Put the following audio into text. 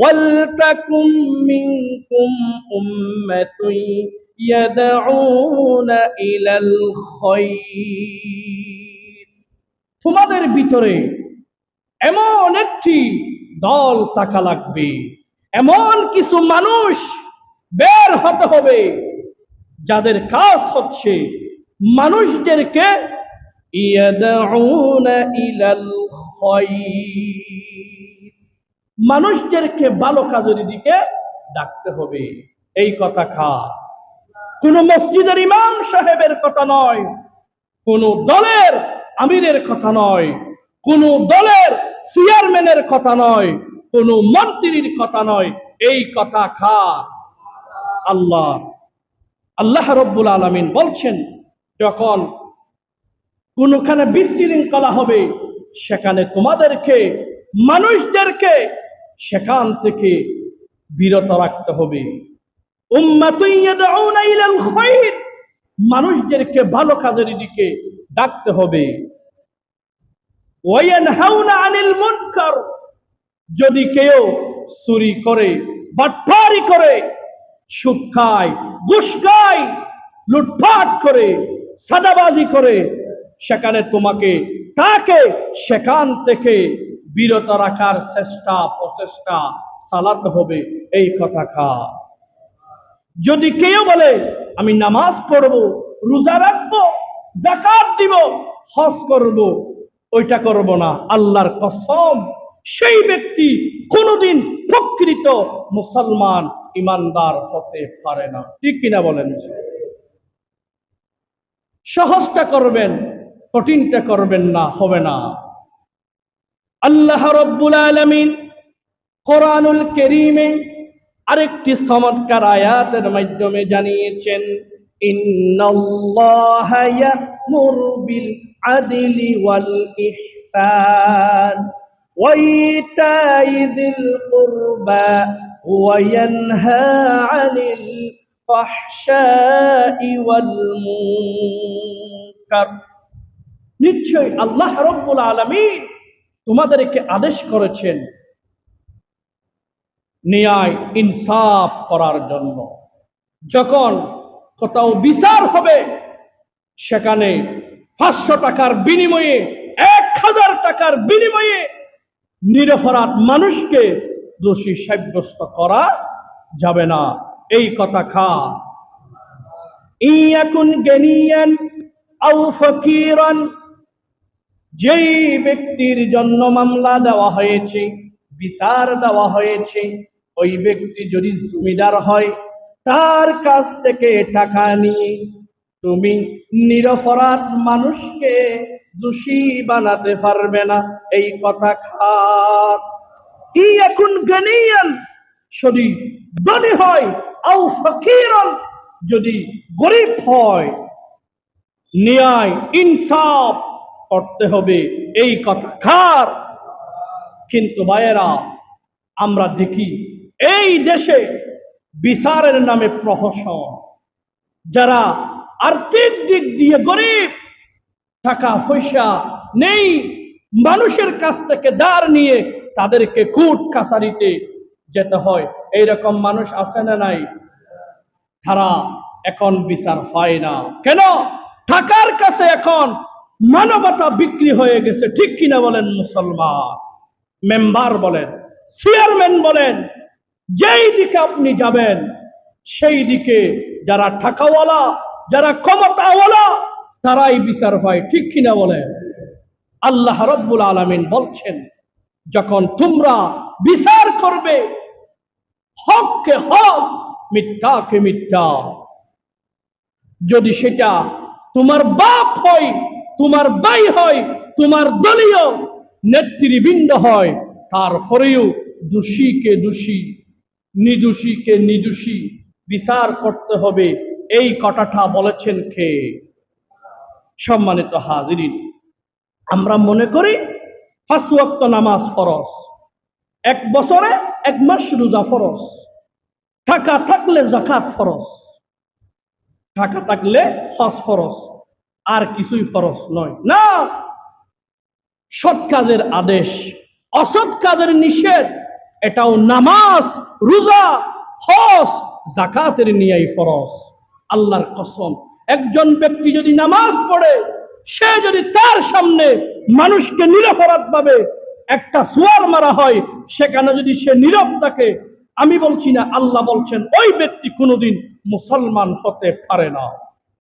ولتكن منكم أمة يدعون إلى الخير তোমাদের ভিতরে এমন একটি দল থাকা লাগবে এমন কিছু মানুষ বের হতে হবে যাদের কাজ হচ্ছে মানুষদেরকে ইয়াদউনা ইলাল খায়র মানুষদেরকে ভালো কাজের দিকে ডাকতে হবে। এই কথা খা কোন মসজিদের ইমাম সাহেবের কথা নয়, কোন দলের আমিরের কথা নয়, কোন দলের চেয়ারম্যানের কথা নয়, কোন মন্ত্রীর কথা নয়। এই কথা খা আল্লাহ। আল্লাহ রব্বুল আলমিন বলছেন, যখন কোনখানে বিশৃঙ্খলা হবে, সেখানে তোমাদেরকে, মানুষদেরকে সেখান থেকে বিরত রাখতে হবে। মানুষদেরকে ভালো কাজের দিকে ডাকতে হবে। যদি কেউ চুরি করে বাটপারি করে সুদ খায় খায় লুটপাট করে, সাদাবাজি করে, সেখানে তোমাকে তাকে সেখান থেকে বিরত রাখার চেষ্টা, প্রচেষ্টা চালাতে হবে, এই কথা খা। যদি কেউ বলে, আমি নামাজ পড়ব, রোজা রাখব জাকাত দিব, হজ করব, ওইটা করব না। আল্লাহর কসম, সেই ব্যক্তি কোনোদিন প্রকৃত মুসলমান, ইমানদার হতে পারে না। ঠিক কিনা বলেন? সহজটা করবেন, কঠিনটা করবেন না, হবে না। আল্লাহ রব্বুল আলমিন কোরআনুল কেরিমে আরেকটি চমৎকার আয়াতের মাধ্যমে জানিয়েছেন ইন্নাল্লাহা ইয়ামুরু বিল আদলি ওয়াল ইহসান وإيتاء ذي القربى وينهى عن الفحشاء والمنكر নিশ্চয় আল্লাহ রব্বুল আলমিন তোমাদেরকে আদেশ করেছেন ন্যায় ইনসাফ করার জন্য। যখন কোথাও বিচার হবে, সেখানে পাঁচশো টাকার বিনিময়ে, এক হাজার টাকার বিনিময়ে নিরপরাধ মানুষকে দোষী সাব্যস্ত করা যাবে না। এই কথা খা। ইয়াকুন জ্ঞানিয়ান আউ ফকিরান যেই ব্যক্তির জন্য মামলা দেওয়া হয়েছে, বিচার দেওয়া হয়েছে, ওই ব্যক্তি যদি জমিদার হয়, তার কাছ থেকে টাকা নিয়ে তুমি নিরপরাধ মানুষকে দোষী বানাতে পারবে না। এই কথা খাত ই এখন জ্ঞানীয়ান যদি ধনী হয়, আও ফকিরন যদি গরিব হয়, ন্যায়, ইনসাফ করতে হবে, এই কথা খার। কিন্তু ভাইয়েরা আমরা দেখি এই দেশে বিচারের নামে প্রহসন। যারা আর্থিক দিক দিয়ে গরিব, টাকা পয়সা নেই, মানুষের কাছ থেকে দাঁড় নিয়ে তাদেরকে কুট কাছারিতে যেতে হয়, এইরকম মানুষ আছে না নাই? তারা এখন বিচার পায় না। কেন? টাকার কাছে এখন মানবতা বিক্রি হয়ে গেছে, ঠিক কিনা বলেন মুসলমান? মেম্বার বলেন, চেয়ারম্যান বলেন, যেই দিকে আপনি যাবেন, সেই দিকে যারা টাকাওয়ালা, যারা ক্ষমতাওয়ালা, তারাই বিচার পায়, ঠিক কিনা বলেন? আল্লাহ রব্বুল আলমিন বলছেন, যখন তোমরা বিচার করবে, হককে হক, মিথ্যাকে মিথ্যা। যদি সেটা তোমার বাপ হয় তোমার ভাই হয়, তোমার দলীয় নেতৃবৃন্দ হয়। তারপরেও দোষীকে দোষী নিদোষীকে নিদোষী, বিচার করতে হবে, এই কথাটা বলেছেন কে? সম্মানিত হাজিরিন, আমরা মনে করি পাঁচ ওয়াক্ত নামাজ ফরজ, এক বছরে এক মাস রোজা ফরজ, টাকা থাকলে জাকাত ফরজ, টাকা থাকলে হজ ফরজ আর কিছুই ফরজ নয়। না! সৎ কাজের আদেশ, অসৎ কাজের নিষেধ, এটাও নামাজ, রোজা, হজ জাকাতের নিয়াই ফরজ। আল্লাহর কসম, একজন ব্যক্তি যদি নামাজ পড়ে, সে যদি তার সামনে মানুষকে নিরপরাধ ভাবে একটা সুয়ার মারা হয়, সেখানে যদি সে নীরব থাকে, আমি বলছি না, আল্লাহ বলছেন, ওই ব্যক্তি কোনোদিন মুসলমান হতে পারে না।